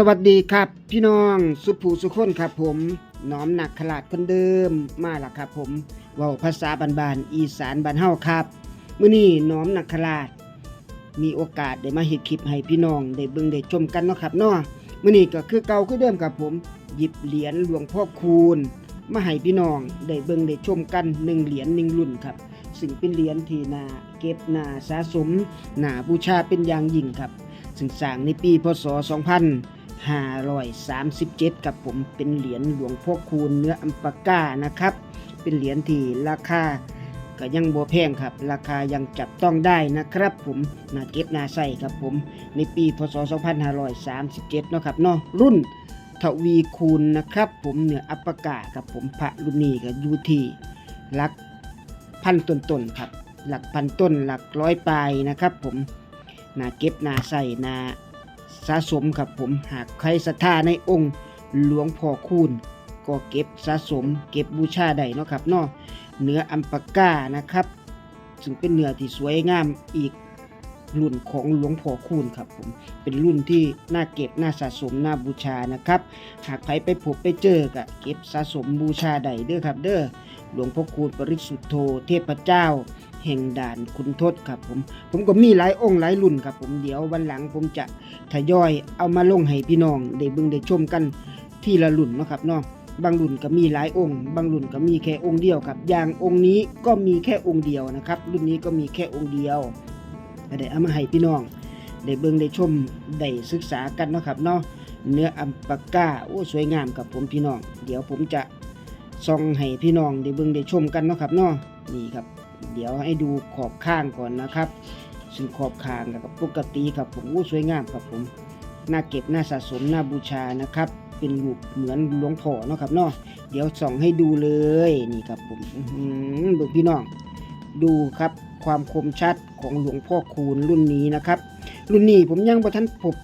สวัสดีครับพี่น้องสุภูสุคนครับผมน้อมหนักขลาดคนเดิมมาและครับผมว่าภาษาบานๆอีสานบ้านเฮาครับมื้อนี้น้อมหนักขลาด มีโอกาสได้มาเฮ็ดคลิปให้พี่น้องได้เบิ่งได้ชมกันเนาะครับเนาะมื้อนี้ก็คือเก่าคือเดิมครับผม หยิบเหรียญหลวงพ่อคูณมาให้พี่น้องได้เบิ่งได้ชมกันหนึ่งเหรียญหนึ่งรุ่นครับซึ่งเป็นเหรียญที่นาเก็บนาสะสมนาบูชาเป็นอย่างยิ่งครับ ซึ่งสร้างในปีพศ 537กับผมเป็นเหรียญหลวงพ่อคูณเนื้ออัมปาก้านะครับ เป็นเหรียญที่ราคาก็ยังบ่แพงครับ ราคายังจับต้องได้นะครับ ผมนาเก็บนาใส่ครับผม ในปีพศ 2537 เนาะครับเนาะรุ่นทวีคูณนะครับ ผมเนื้ออัปปากาครับผมพระรุ่นนี้ก็อยู่ที่หลักพันต้นๆครับ หลักพันต้นหลักร้อยปลายนะครับ ผมนาเก็บนาใส่นา สะสมครับผมหากใครศรัทธาในองค์หลวงพ่อคูณก็เก็บสะสม เก็บบูชาได้เนาะครับเนาะเนื้ออัมปาก้านะครับ ซึ่งเป็นเนื้อที่สวยงามอีกรุ่นของหลวงพ่อคูณครับผมเป็นรุ่นที่น่าเก็บน่าสะสมน่าบูชานะครับ หากใครไปพบไปเจอก็เก็บสะสมบูชาได้เด้อครับ เด้อหลวงพ่อคูณปริสุทธโธเทพเจ้า แห่งด่านคุณทศครับผม ผมก็มีหลายองค์หลายรุ่นครับผมเดี๋ยววันหลังผมจะทยอยเอามาลงให้พี่น้องได้เบิ่งได้ชมกันที่ละรุ่นนะครับเนาะบางรุ่นก็มีหลายองค์ บางรุ่นก็มีแค่องค์เดียวครับ อย่างองค์นี้ก็มีแค่องค์เดียวนะครับ รุ่นนี้ก็มีแค่องค์เดียวได้เอามาให้พี่น้องได้เบิ่งได้ชมได้ศึกษากันนะครับเนาะเนื้ออัมปาก้าโอ้สวยงามครับผมพี่น้อง เดี๋ยวผมจะส่องให้พี่น้องได้เบิ่งได้ชมกันเนาะครับเนาะนี่ครับ เดี๋ยวให้ดูขอบข้างก่อนนะครับซึ่งขอบข้างกับปกติครับผมโอ้สวยงามครับผมน่าเก็บน่าสะสมน่าบูชานะครับเป็นรูปเหมือนหลวงพ่อเนาะครับเนาะเดี๋ยวส่องให้ดูเลยนี่ครับผมอื้อหือดูพี่น้อง ดูครับความคมชัดของหลวงพ่อคูณรุ่นนี้นะครับ รุ่นนี้ผมยังบ่ทันพบ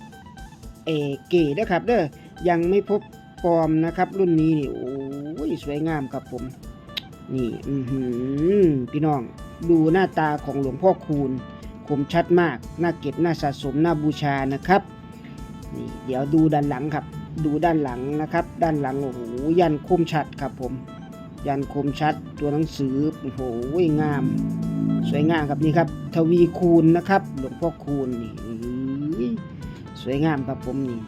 เออเก๋นะครับเด้อยังไม่พบปลอมนะครับ รุ่นนี้นี่โอ้ยสวยงามครับผม นี่ อือหือ พี่น้อง ดูหน้าตาของหลวงพ่อคูณคมชัดมากน่าเก็บน่าสะสมน่าบูชานะครับ นี่ เดี๋ยวดูด้านหลังครับ ดูด้านหลังนะครับ ด้านหลังโอ้โหยันคมชัดครับผม ยันคมชัดตัวหนังสือโอ้โหงาม สวยงามครับนี่ครับ ทวีคูณนะครับ หลวงพ่อคูณนี่สวยงามครับผมนี่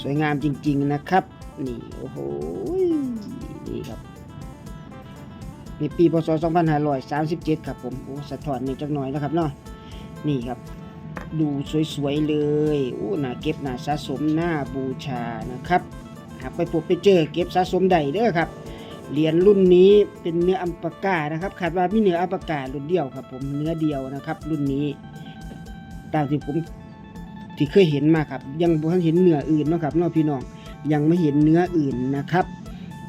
สวยงามจริง ๆนะครับ นี่โอ้โหนี่ครับในปีพศ 2537 ครับผมโอ้สะท้อนนี่จักหน่อยนะครับเนาะนี่ครับ ดูสวยๆเลยโอ้หน่าเก็บหน่าสะสมน่าบูชานะครับหากไปพบไปเจอเก็บสะสมได้เด้อครับเหรียญรุ่นนี้เป็นเนื้ออัมปากานะครับคาดว่ามีเนื้ออัมปาการุ่นเดียวครับผมเนื้อเดียวนะครับ รุ่นนี้ตามที่ผม ที่เคยเห็นมาครับ ยังบ่ทันเห็นเนื้ออื่นเนาะครับเนาะพี่น้องยังไม่เห็นเนื้ออื่นนะครับ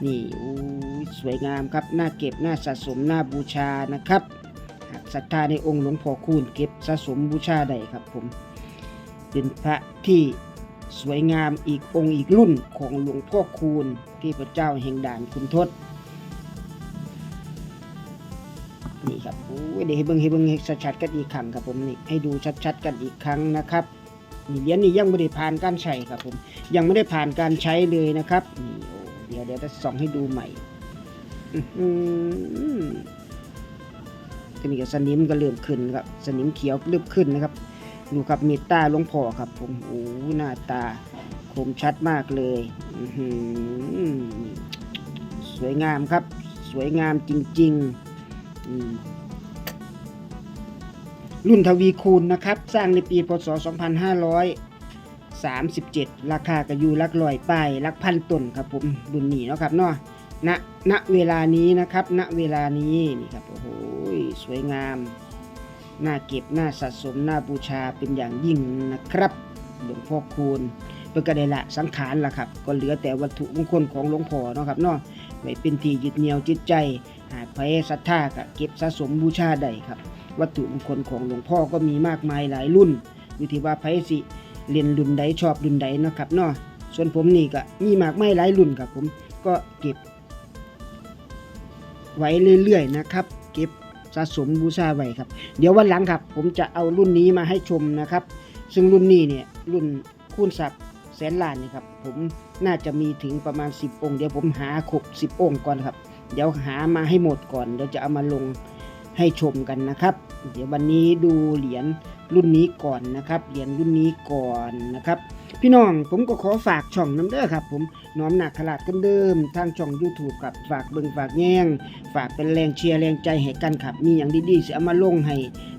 นี่โอ้สวยงามครับน่าเก็บน่าสะสมน่าบูชานะครับศรัทธาในองค์หลวงพ่อคูณเก็บสะสมบูชาได้ครับผมเป็นพระที่สวยงามอีกองค์อีกรุ่นของหลวงพ่อคูณที่พระเจ้าแห่งด่านคุณทศนี่ครับโอ้ยเดี๋ยวให้เบิ่งให้เบิ่งให้ชัดๆกันอีกครั้งครับผมนี่ให้ดูชัดๆกันอีกครั้งนะครับ เหรียญนี้ยังไม่ได้ผ่านการใช้ครับผมยังไม่ได้ผ่านการใช้เลยนะครับนี่โอ้เดี๋ยวเดี๋ยวจะส่องให้ดูใหม่อื้อหือทีนี้สนิมก็เริ่มขึ้นครับสนิมเขียวเริ่มขึ้นนะครับดูครับมีตาลงพ่อครับผมโอ้หน้าตาคมชัดมากเลยสวยงามครับ สวยงามจริง ๆ รุ่นทวีคูณนะครับ สร้างในปีพศ 2537 ราคาก็อยู่ลักร้อยไปลักพันต้นครับผมรุ่นนี้เนาะครับเนาะณณเวลานี้นะครับ ณเวลานี้นี่ครับโอ้โหสวยงามน่าเก็บน่าสะสมน่าบูชาเป็นอย่างยิ่งนะครับหลวงพ่อคูณเพื่อกระไดละสังขารล่ะครับ ก็เหลือแต่วัตถุมงคลของหลวงพ่อเนาะครับเนาะไว้เป็นที่ยึดเหนี่ยวจิตใจ หากใครศรัทธาก็เก็บสะสมบูชาได้ครับ วัตถุมงคลของหลวงพ่อก็มีมากมายหลายรุ่น อยู่ที่ว่าไผสิเรียนรุ่นใดชอบรุ่นใดนะครับเนาะส่วนผมนี่ก็มีมากมายหลายรุ่นครับผมก็เก็บ ไว้เรื่อยๆนะครับ เก็บสะสมบูชาไว้ครับ เดี๋ยววันหลังครับ ผมจะเอารุ่นนี้มาให้ชมนะครับ ซึ่งรุ่นนี้เนี่ยรุ่นคูณศัพท์แสนล้านนี่ครับผมน่าจะมีถึงประมาณ 10 องค์ เดี๋ยวผมหาครบ10 องค์ก่อนครับ เดี๋ยวหามาให้หมดก่อนเดี๋ยวจะเอามาลง ให้ชมกันนะครับ เดี๋ยววันนี้ดูเหรียญรุ่นนี้ก่อนนะครับ เหรียญรุ่นนี้ก่อนนะครับ พี่น้องผมก็ขอฝากช่องน้ำเด้อครับ ผมน้อมหนักขลาดกันเดิม ทางช่อง YouTube กับฝากเบิงฝากแย่งฝากเป็นแรงเชียร์แรงใจให้กันครับ มีอย่างดีๆสิเอามาลงให้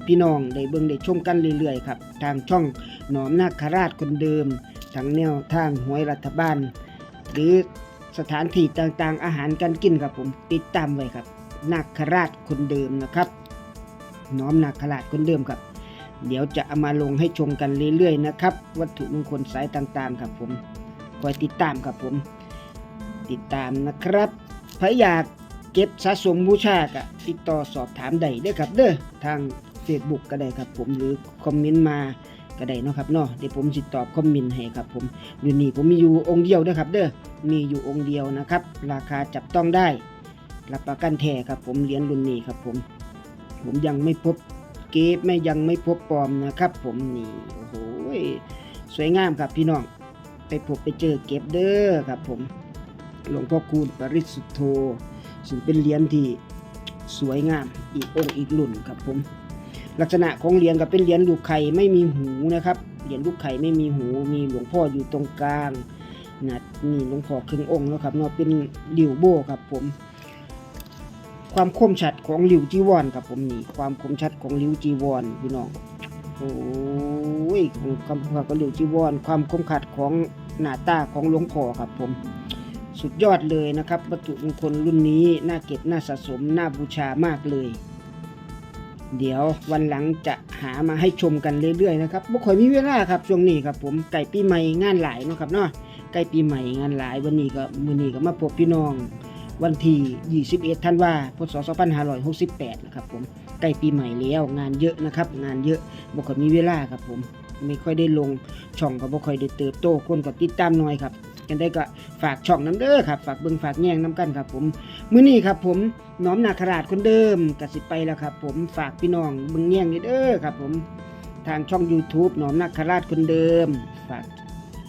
พี่น้องได้เบิ่งได้ชมกันเรื่อยๆครับ ทางช่องหนอมหนาคราชคนเดิมทั้งแนวทางหวยรัฐบาล หรือสถานที่ต่างๆอาหารการกินครับผมติดตามไว้ครับ นาคราชคนเดิมนะครับ น้อมนาคราชคนเดิมครับ เดี๋ยวจะเอามาลงให้ชมกันเรื่อยๆนะครับ วัตถุมงคลสายต่างๆครับผมคอยติดตามครับผม ติดตามนะครับใครอยากเก็บสะสมบูชากะติดต่อสอบถามได้ด้ครับเด้อทาง Facebook ก็ได้ครับผมหรือคอมเมนต์มาก็ได้นะครับเนาะเดี๋ยวผมสิตอบคอมเมนต์ให้ครับผมรุ่นนี้ผมมีอยู่องค์เดียวเด้อครับเด้อมีอยู่องค์เดียวนะครับ ราคาจับต้องได้ รับประกันแท้ครับผมเหรียญรุ่นนี้ครับผม ผมยังไม่พบเก็บไม่ยังไม่พบปลอมนะครับ ผมนี่โอ้โหสวยงามครับพี่น้องไปพบไปเจอเก็บเด้อครับ ผมหลวงพ่อคูณปริสุทธโธซึ่งเป็นเหรียญที่สวยงามอีกองค์อีกรุ่นครับผมลักษณะของเหรียญก็เป็นเหรียญลูกไข่ไม่มีหูนะครับเหรียญลูกไข่ไม่มีหูมีหลวงพ่ออยู่ตรงกลางนะนี่หลวงพ่อครึ่งองค์เนาะครับเนาะเป็นหลิวโบครับผม ความคมชัดของหลิวจีวรครับผมนี่ความคมชัดของหลิวจีวรพี่น้องโอ้ยความคมชัดของหลิวจีวรความคมขัดของหน้าตาของหลวงพ่อครับผม สุดยอดเลยนะครับวัตถุมงคลรุ่นนี้น่าเก็บน่าสะสมน่าบูชามากเลย เดี๋ยววันหลังจะหามาให้ชมกันเรื่อยๆนะครับบ่ค่อยมีเวลาครับช่วงนี้ครับผมไก่ปีใหม่งานหลายเนาะครับเนาะไก่ปีใหม่งานหลายวันนี้ก็มื้อนี้ก็มาพบพี่น้อง วันที่ 21ธันวาพศ 2568 นะครับผมใกล้ปีใหม่แล้วงานเยอะนะครับ งานเยอะบ่ค่อยมีเวลาครับผมไม่ค่อยได้ลงช่องก็บ่ค่อยได้เติบโตคนก็ติดตามน้อยครับกันได้ก็ฝากช่องน้ำเด้อครับฝากเบิ่งฝากแย่งน้ำกันครับผมมื้อนี้ครับผมน้อมนาคราชคนเดิมกสิไปแล้วครับ ผมฝากพี่น้องเบิ่งแย่งนี่เด้อครับ ผมทางช่อง YouTube น้อมนาคราชคนเดิม ฝาก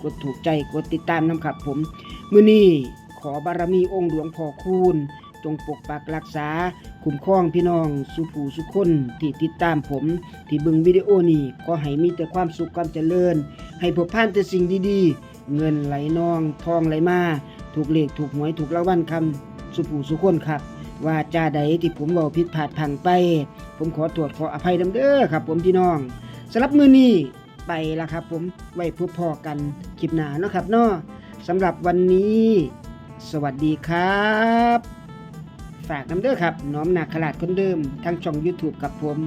กดถูกใจกดติดตามน้ำครับ ผมมื้อนี้ ขอบารมีองค์หลวงพ่อคูณ จงปกปักรักษา คุ้มครองพี่น้อง สุผู้สุคนที่ติดตามผม ที่บิ่งวิดีโอนี้ขอให้มีแต่ความสุขความเจริญ ให้พบผ่านแต่สิ่งดีๆ เงินไหลนอง ทองไหลมาถูกเลขถูกหวยถูกรางวัลคำสุผู้สุคนครับว่าจาใดที่ผมบอกผิดพลาดพังไป ผมขอตรวจขออภัยนำเด้อครับ ผมพี่น้องสำหรับมือนี้ไปละครับ ผมไว้พบพอกันคลิปหน้าเนาะครับเนาะสำหรับวันนี้ สวัสดีครับ ฝากน้ำเด้อครับ น้อมนาคลาดคนเดิมทางช่อง YouTube กับผม